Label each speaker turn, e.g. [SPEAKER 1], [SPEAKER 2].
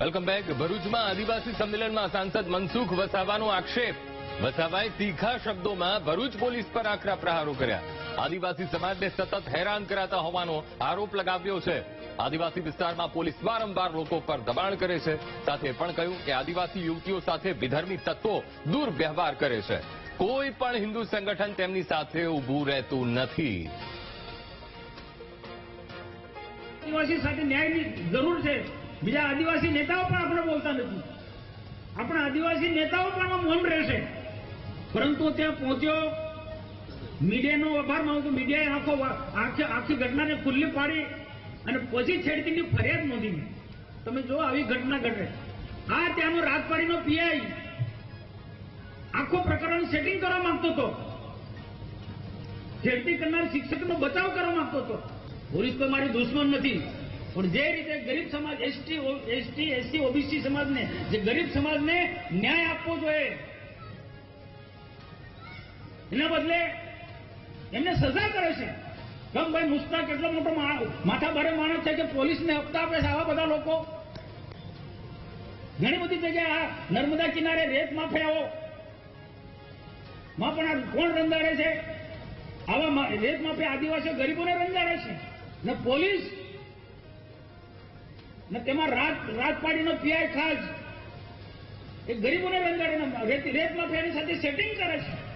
[SPEAKER 1] Welcome back ભરૂચમાં આદિવાસી સંમેલનમાં સાંસદ મનસુખ વસાવાનો આક્ષેપ. વસાવાએ તીખા શબ્દોમાં ભરૂચ પોલીસ પર આકરા પ્રહારો કર્યા. આદિવાસી સમાજને સતત હેરાન કરાતા હોવાનો આરોપ લગાવ્યો છે. આદિવાસી વિસ્તારમાં પોલીસ વારંવાર લોકો પર દબાણ કરે છે. સાથે પણ કહ્યું કે આદિવાસી યુવતીઓ સાથે વિધર્મી તત્વો દુર્વ્યવહાર કરે છે. કોઈ પણ હિન્દુ સંગઠન તેમની સાથે ઊભું રહેતું નથી.
[SPEAKER 2] આદિવાસી સાથે ન્યાયની જરૂર છે. બીજા આદિવાસી નેતાઓ પણ આપણે બોલતા નથી. આપણા આદિવાસી નેતાઓ પણ મૌન રહેશે. પરંતુ ત્યાં પહોંચ્યો, મીડિયાનો આભાર માનું છું. મીડિયાએ આખો આખી આખી ઘટનાને ખુલ્લી પાડી અને પછી છેડતીની ફરિયાદ નોંધીને. તમે જો આવી ઘટના ઘટે. આ ત્યાંનો રાજપાડીનો પીઆઈ આખો પ્રકરણ સેટિંગ કરવા માંગતો હતો. છેડતી કરનાર શિક્ષકનો બચાવ કરવા માંગતો હતો. પોલીસ તો મારી દુશ્મન નથી. પણ જે રીતે ગરીબ સમાજ, એસટી એસટી એસટી ઓબીસી સમાજને, જે ગરીબ સમાજને ન્યાય આપવો જોઈએ, એના બદલે એમને સજા કરે છે. કેમ ભાઈ મુસ્તાક એટલો મોટો માથા માથાભારે માણસ છે કે પોલીસને હપ્તા આપે છે આવા બધા લોકો? ઘણી બધી જગ્યાએ આ નર્મદા કિનારે રેત માફિયાઓ, માં પણ આ કોણ રંધાડે છે? આવા રેત માફિયા આદિવાસીઓ ગરીબોને રંજાડે છે. ને પોલીસ ને તેમાં રાત રાજપાડીનો પીઆઈ ખાસ. એ ગરીબોને રંગાડીને રેતમાં રેત રેત સાથે સેટિંગ કરે છે.